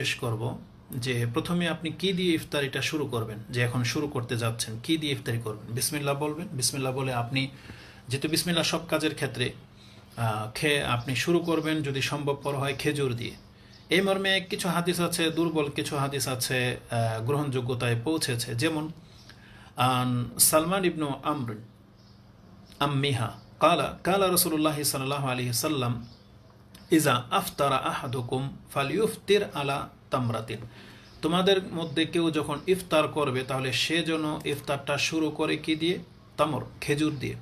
শেষ করব যে প্রথমে আপনি কি দিয়ে ইফতারিটা শুরু করবেন? যে এখন শুরু করতে যাচ্ছেন, কি দিয়ে ইফতারি করবেন? বিসমিল্লাহ বলবেন? বিসমিল্লাহ বলে আপনি, যেহেতু বিসমিল্লাহ সব কাজের ক্ষেত্রে খেয়ে আপনি শুরু করবেন যদি সম্ভবপর হয় খেজুর দিয়ে। এই মর্মে কিছু হাদিস আছে, দুর্বল কিছু হাদিস আছে গ্রহণযোগ্যতায় পৌঁছেছে। যেমন সালমান ইবনু আমরিন, আম্মিহা, কালা কালা রসুল্লাহ সাল্লাহ আলী সাল্লাম ইজা আফতারা আহাদুকুম ফালিউফতির আলা তামরাতিন। তোমাদের মধ্যে কেউ যখন ইফতার করবে, তাহলে সে যেন ইফতারটা শুরু করে কি দিয়ে? তামর, খেজুর দিয়ে।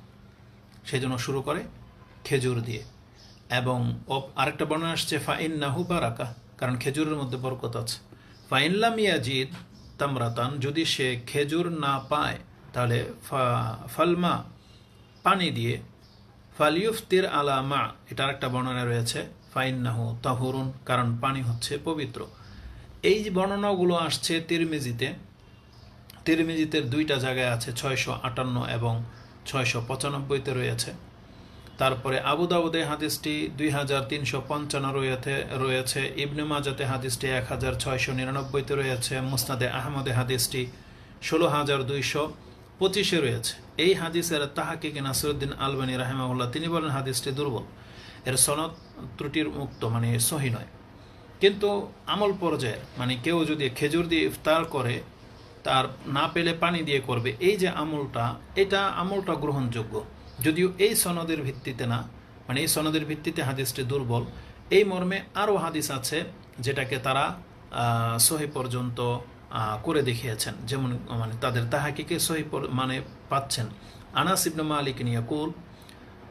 সে যেন শুরু করে খেজুর দিয়ে। এবং আরেকটা বর্ণনা আসছে ফাইন নাহু বারাকা, কারণ খেজুরের মধ্যে বরকত আছে। ফাইনলাম ইয়াজিদ তামরাতান, যদি সে খেজুর না পায়, তাহলে ফালমা পানি দিয়ে ফালিউফতির আলা মা এটার একটা বর্ণনা রয়েছে ফাইন্নাহু তাহুরুন, কারণ পানি হচ্ছে পবিত্র। এই যে বর্ণনাগুলো আসছে তিরমিজিতে, তিরমিজিতের দুইটা জায়গায় আছে ছয়শো আটান্ন এবং ছয়শো পঁচানব্বইতে রয়েছে। তারপরে আবু দাউদে হাদিসটি দুই হাজার তিনশো পঞ্চান্ন রয়েছে রয়েছে, ইবনে মাজাতে হাদিসটি এক হাজার ছয়শো নিরানব্বইতে রয়েছে, মুসনাদে আহমদে হাদিসটি ষোলো হাজার দুইশো পঁচিশে রয়েছে। এই হাদিসের তাহাকিক নাসিরুদ্দিন আলবানী রাহেমাউল্লাহ তিনি বলেন হাদিসটি দুর্বল। এর সনদ ত্রুটির মুক্ত মানে সহি নয়। কিন্তু আমল পর্যায়ে মানে কেউ যদি খেজুর দিয়ে ইফতার করে, তার না পেলে পানি দিয়ে করবে, এই যে আমলটা, এটা আমলটা গ্রহণযোগ্য। যদিও এই সনদের ভিত্তিতে না মানে এই সনদের ভিত্তিতে হাদিসটি দুর্বল। এই মর্মে আরও হাদিস আছে, যেটাকে তারা সহি পর্যন্ত করে দেখিয়েছেন। যেমন মানে তাদের তাহাকিকে সহি মানে পাচ্ছেন। আনাস ইবনে মালিক নিয়াকুল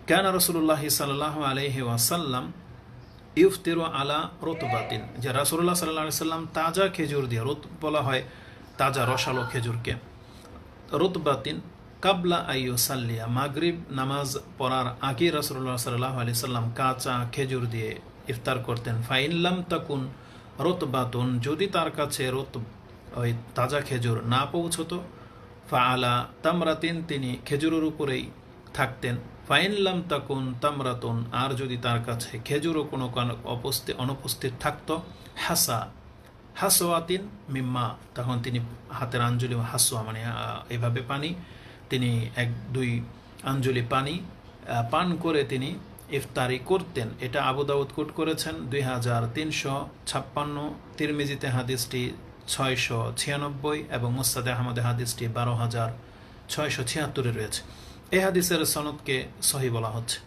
কেন রসুল্লাহ সাল্লাহ আলহি ওয়াসাল্লাম ইফতিরু আলা রতবাতিন যে রাসুল্লাহ সাল্লাহ সাল্লাম তাজা খেজুর দিয়ে রোত বলা হয় তাজা রসালো খেজুরকে। রতবাতিন কাবলা আইয়ু সাল্লিয়া মাগরিব নামাজ পড়ার আগে রাসুল্লাহ সাল্লাহ আলি সাল্লাম কাঁচা খেজুর দিয়ে ইফতার করতেন। ফাইনলাম তাকুন রতবাতুন যদি তার কাছে রত ওই তাজা খেজুর না পৌঁছতো ফা আলা তামরাতিন তিনি খেজুরের উপরেই থাকতেন। ফাইনলাম তাকুন তামরাতুন, আর যদি তার কাছে খেজুরও কোনো অপস্থিত অনুপস্থিত থাকতো, হাসা হাসোয়াতিন মিম্মা, তখন তিনি হাতের আঞ্জলি হাসোয়া মানে এভাবে পানি, তিনি এক, দুই আঞ্জলি পানি পান করে তিনি ইফতারি করতেন। এটা আবু দাউদ কোট করেছেন দুই হাজার তিনশো ছাপ্পান্ন, তিরমিজিতে হাদিসটি ছয়শো ছিয়ানব্বই এবং মুস্তাদে আহমদে হাদিসটি বারো হাজার ছয়শো ছিয়াত্তরে রয়েছে। এই হাদিসের সনদকে সহি বলা হচ্ছে।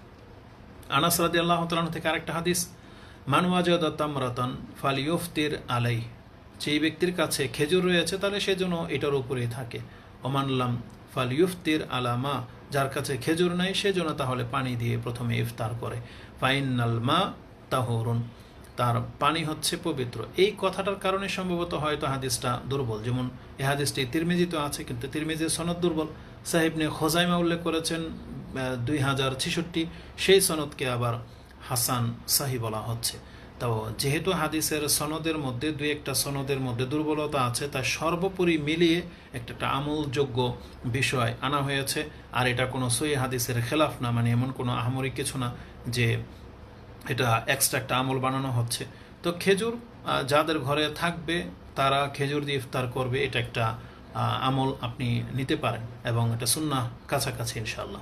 আনাস রাদি আল্লাহ থেকে আরেকটা হাদিস মানুয়াজাদ তামরাতন ফালিউফতির আলাই যেই ব্যক্তির কাছে খেজুর রয়েছে তাহলে সেজন্য এটার উপরেই থাকে। ওমানলাম ফালিউফতির আলামা যার কাছে খেজুর নাই সেজন্য তাহলে পানি দিয়ে প্রথমে ইফতার করে। ফাইনাল মা তাহরুন তার পানি হচ্ছে পবিত্র। এই কথাটার কারণে সম্ভবত হয়তো হাদিসটা দুর্বল। যেমন, এই হাদিসটি তিরমিজিত আছে, কিন্তু তিরমিজির সনদ দুর্বল। সাহেবনে খোজাইমা উল্লেখ করেছেন দুই হাজার ছেষট্টি, সেই সনদকে আবার হাসান সাহি বলা হচ্ছে। তো যেহেতু হাদিসের সনদের মধ্যে দুই একটা সনদের মধ্যে দুর্বলতা আছে তা সর্বোপরি মিলিয়ে একটা একটা আমলযোগ্য বিষয় আনা হয়েছে। আর এটা কোনো সই হাদিসের খেলাফ না মানে এমন কোনো আহামরি কিছু না যে এটা এক্সট্রা একটা আমল বানানো হচ্ছে। তো খেজুর যাদের ঘরে থাকবে, তারা খেজুর দিয়ে ইফতার করবে, এটা একটা আমল আপনি নিতে পারেন এবং এটা সুন্না কাছাকাছি ইনশাল্লাহ